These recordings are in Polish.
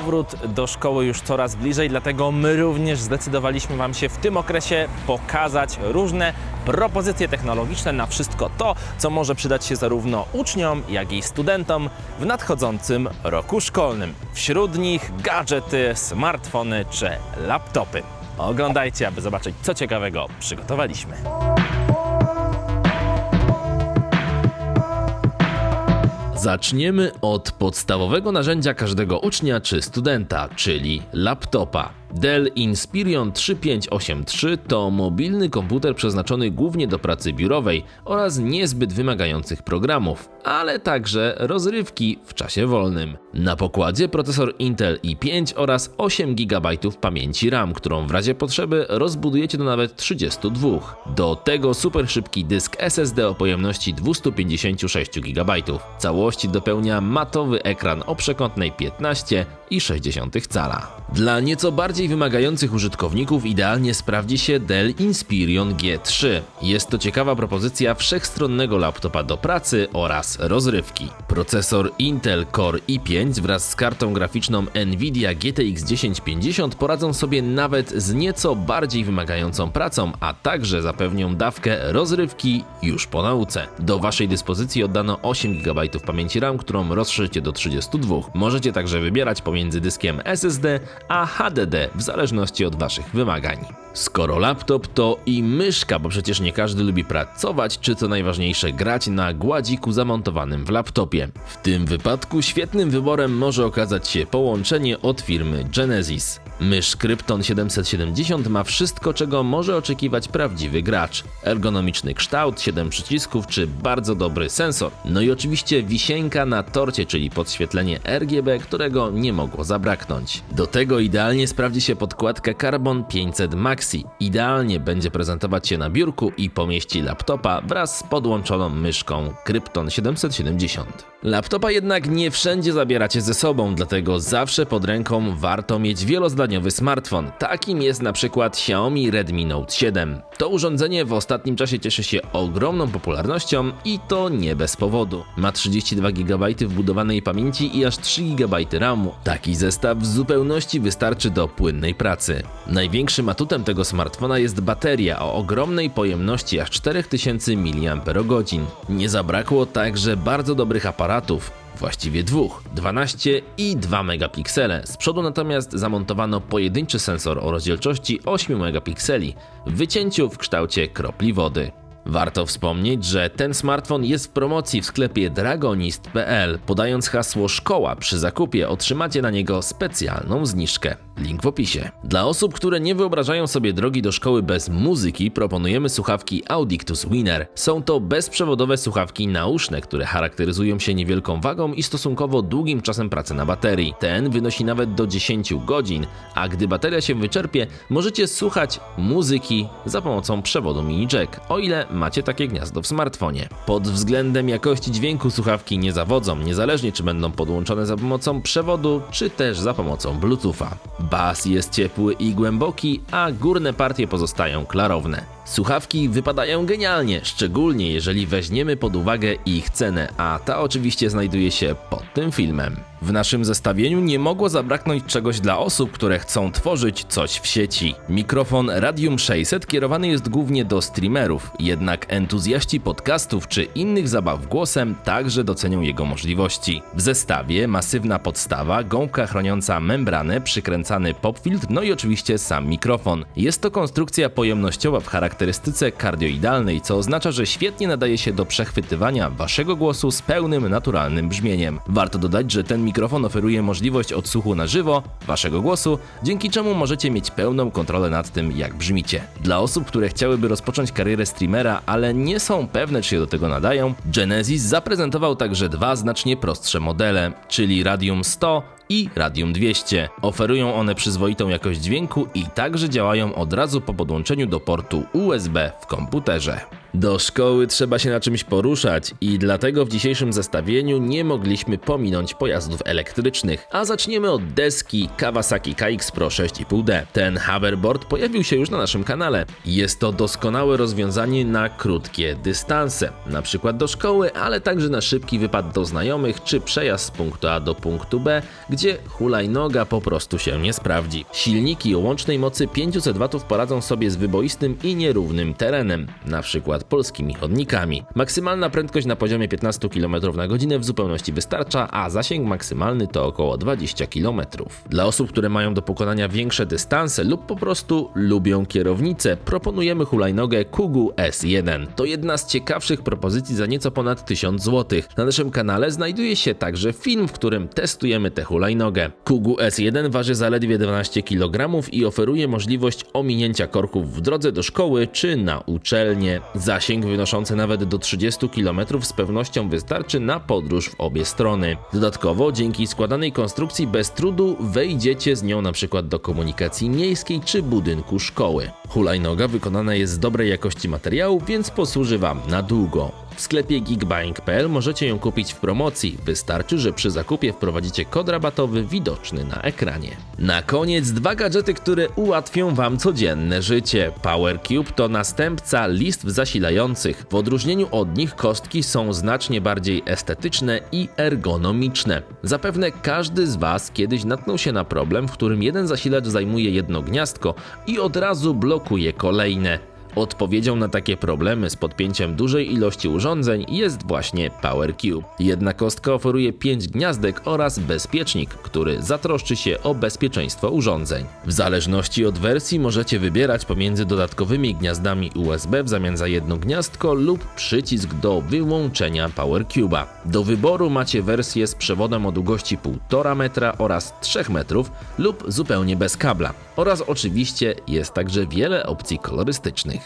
powrót do szkoły już coraz bliżej, dlatego my również zdecydowaliśmy Wam się w tym okresie pokazać różne propozycje technologiczne na wszystko to, co może przydać się zarówno uczniom, jak i studentom w nadchodzącym roku szkolnym. Wśród nich gadżety, smartfony czy laptopy. Oglądajcie, aby zobaczyć, co ciekawego przygotowaliśmy. Zaczniemy od podstawowego narzędzia każdego ucznia czy studenta, czyli laptopa. Dell Inspiron 3583 to mobilny komputer przeznaczony głównie do pracy biurowej oraz niezbyt wymagających programów, ale także rozrywki w czasie wolnym. Na pokładzie procesor Intel i5 oraz 8 GB pamięci RAM, którą w razie potrzeby rozbudujecie do nawet 32. Do tego super szybki dysk SSD o pojemności 256 GB. Całości dopełnia matowy ekran o przekątnej 15,6 cala. Dla nieco bardziej wymagających użytkowników idealnie sprawdzi się Dell Inspiron G3. Jest to ciekawa propozycja wszechstronnego laptopa do pracy oraz rozrywki. Procesor Intel Core i5 wraz z kartą graficzną Nvidia GTX 1050 poradzą sobie nawet z nieco bardziej wymagającą pracą, a także zapewnią dawkę rozrywki już po nauce. Do Waszej dyspozycji oddano 8 GB pamięci RAM, którą rozszerzycie do 32. Możecie także wybierać pomiędzy dyskiem SSD a HDD w zależności od Waszych wymagań. Skoro laptop to i myszka, bo przecież nie każdy lubi pracować, czy co najważniejsze grać na gładziku zamontowanym w laptopie. W tym wypadku świetnym wyborem może okazać się połączenie od firmy Genesis. Mysz Krypton 770 ma wszystko, czego może oczekiwać prawdziwy gracz. Ergonomiczny kształt, 7 przycisków czy bardzo dobry sensor. No i oczywiście wisienka na torcie, czyli podświetlenie RGB, którego nie mogło zabraknąć. Do tego idealnie sprawdzi się podkładka Carbon 500 Maxi. Idealnie będzie prezentować się na biurku i pomieści laptopa wraz z podłączoną myszką Krypton 770. Laptopa jednak nie wszędzie zabieracie ze sobą, dlatego zawsze pod ręką warto mieć wielozdaniowy smartfon. Takim jest na przykład Xiaomi Redmi Note 7. To urządzenie w ostatnim czasie cieszy się ogromną popularnością i to nie bez powodu. Ma 32 GB wbudowanej pamięci i aż 3 GB RAMu. Taki zestaw w zupełności wystarczy do płynnej pracy. Największym atutem tego smartfona jest bateria o ogromnej pojemności aż 4000 mAh. Nie zabrakło także bardzo dobrych aparatów, właściwie dwóch, 12 i 2 megapiksele. Z przodu natomiast zamontowano pojedynczy sensor o rozdzielczości 8 megapikseli w wycięciu w kształcie kropli wody. Warto wspomnieć, że ten smartfon jest w promocji w sklepie dragonist.pl. Podając hasło szkoła przy zakupie otrzymacie na niego specjalną zniżkę. Link w opisie. Dla osób, które nie wyobrażają sobie drogi do szkoły bez muzyki, proponujemy słuchawki Audictus Winner. Są to bezprzewodowe słuchawki nauszne, które charakteryzują się niewielką wagą i stosunkowo długim czasem pracy na baterii. Ten wynosi nawet do 10 godzin, a gdy bateria się wyczerpie, możecie słuchać muzyki za pomocą przewodu mini jack, o ile macie takie gniazdo w smartfonie. Pod względem jakości dźwięku słuchawki nie zawodzą, niezależnie czy będą podłączone za pomocą przewodu, czy też za pomocą Bluetootha. Bas jest ciepły i głęboki, a górne partie pozostają klarowne. Słuchawki wypadają genialnie, szczególnie jeżeli weźmiemy pod uwagę ich cenę, a ta oczywiście znajduje się pod tym filmem. W naszym zestawieniu nie mogło zabraknąć czegoś dla osób, które chcą tworzyć coś w sieci. Mikrofon Radium 600 kierowany jest głównie do streamerów, jednak entuzjaści podcastów czy innych zabaw głosem także docenią jego możliwości. W zestawie masywna podstawa, gąbka chroniąca membranę, przykręcany popfiltr, no i oczywiście sam mikrofon. Jest to konstrukcja pojemnościowa w charakterystyce kardioidalnej, co oznacza, że świetnie nadaje się do przechwytywania waszego głosu z pełnym, naturalnym brzmieniem. Warto dodać, że ten mikrofon oferuje możliwość odsłuchu na żywo waszego głosu, dzięki czemu możecie mieć pełną kontrolę nad tym, jak brzmicie. Dla osób, które chciałyby rozpocząć karierę streamera, ale nie są pewne, czy się do tego nadają, Genesis zaprezentował także dwa znacznie prostsze modele, czyli Radium 100 i Radium 200. Oferują one przyzwoitą jakość dźwięku i także działają od razu po podłączeniu do portu USB w komputerze. Do szkoły trzeba się na czymś poruszać i dlatego w dzisiejszym zestawieniu nie mogliśmy pominąć pojazdów elektrycznych. A zaczniemy od deski Kawasaki KX Pro 6,5D. Ten hoverboard pojawił się już na naszym kanale. Jest to doskonałe rozwiązanie na krótkie dystanse, na przykład do szkoły, ale także na szybki wypad do znajomych czy przejazd z punktu A do punktu B, gdzie hulajnoga po prostu się nie sprawdzi. Silniki o łącznej mocy 500 W poradzą sobie z wyboistym i nierównym terenem, na przykład polskimi chodnikami. Maksymalna prędkość na poziomie 15 km na godzinę w zupełności wystarcza, a zasięg maksymalny to około 20 km. Dla osób, które mają do pokonania większe dystanse lub po prostu lubią kierownicę, proponujemy hulajnogę Kugu S1. To jedna z ciekawszych propozycji za nieco ponad 1000 zł. Na naszym kanale znajduje się także film, w którym testujemy tę hulajnogę. Kugu S1 waży zaledwie 12 kg i oferuje możliwość ominięcia korków w drodze do szkoły czy na uczelnię. Zasięg wynoszący nawet do 30 km z pewnością wystarczy na podróż w obie strony. Dodatkowo, dzięki składanej konstrukcji bez trudu wejdziecie z nią na przykład do komunikacji miejskiej czy budynku szkoły. Hulajnoga wykonana jest z dobrej jakości materiału, więc posłuży Wam na długo. W sklepie geekbuying.pl możecie ją kupić w promocji. Wystarczy, że przy zakupie wprowadzicie kod rabatowy widoczny na ekranie. Na koniec dwa gadżety, które ułatwią Wam codzienne życie. PowerCube to następca listw zasilających. W odróżnieniu od nich kostki są znacznie bardziej estetyczne i ergonomiczne. Zapewne każdy z Was kiedyś natknął się na problem, w którym jeden zasilacz zajmuje jedno gniazdko i od razu blokuje kolejne. Odpowiedzią na takie problemy z podpięciem dużej ilości urządzeń jest właśnie PowerCube. Jedna kostka oferuje 5 gniazdek oraz bezpiecznik, który zatroszczy się o bezpieczeństwo urządzeń. W zależności od wersji możecie wybierać pomiędzy dodatkowymi gniazdami USB w zamian za jedno gniazdko lub przycisk do wyłączenia PowerCube'a. Do wyboru macie wersję z przewodem o długości 1,5 metra oraz 3 metrów lub zupełnie bez kabla. Oraz oczywiście jest także wiele opcji kolorystycznych.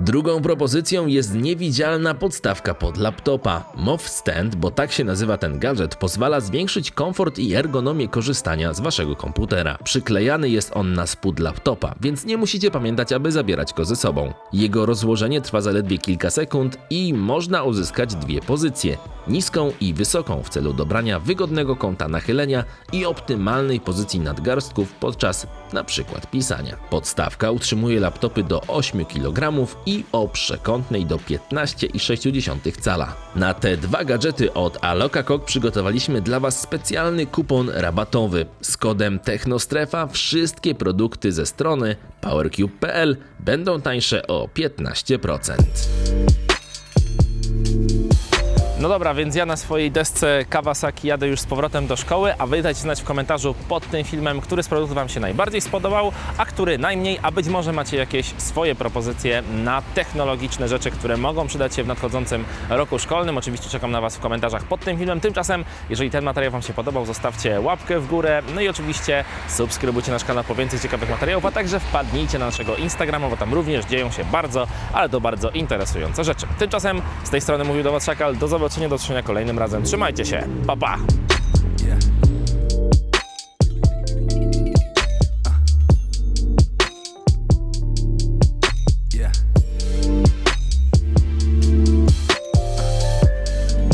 Drugą propozycją jest niewidzialna podstawka pod laptopa. MOV Stand, bo tak się nazywa ten gadżet, pozwala zwiększyć komfort i ergonomię korzystania z waszego komputera. Przyklejany jest on na spód laptopa, więc nie musicie pamiętać, aby zabierać go ze sobą. Jego rozłożenie trwa zaledwie kilka sekund i można uzyskać dwie pozycje: niską i wysoką w celu dobrania wygodnego kąta nachylenia i optymalnej pozycji nadgarstków podczas przykład pisania. Podstawka utrzymuje laptopy do 8 kg i o przekątnej do 15,6 cala. Na te dwa gadżety od Aloka Kok przygotowaliśmy dla Was specjalny kupon rabatowy. Z kodem Technostrefa wszystkie produkty ze strony powercube.pl będą tańsze o 15%. No dobra, więc ja na swojej desce Kawasaki jadę już z powrotem do szkoły, a wy dajcie znać w komentarzu pod tym filmem, który z produktów Wam się najbardziej spodobał, a który najmniej, a być może macie jakieś swoje propozycje na technologiczne rzeczy, które mogą przydać się w nadchodzącym roku szkolnym. Oczywiście czekam na Was w komentarzach pod tym filmem. Tymczasem, jeżeli ten materiał Wam się podobał, zostawcie łapkę w górę, no i oczywiście subskrybujcie nasz kanał po więcej ciekawych materiałów, a także wpadnijcie na naszego Instagrama, bo tam również dzieją się bardzo, ale to bardzo interesujące rzeczy. Tymczasem z tej strony mówił do Was Szakal, do zobaczenia, do zobaczenia kolejnym razem. Trzymajcie się, pa pa!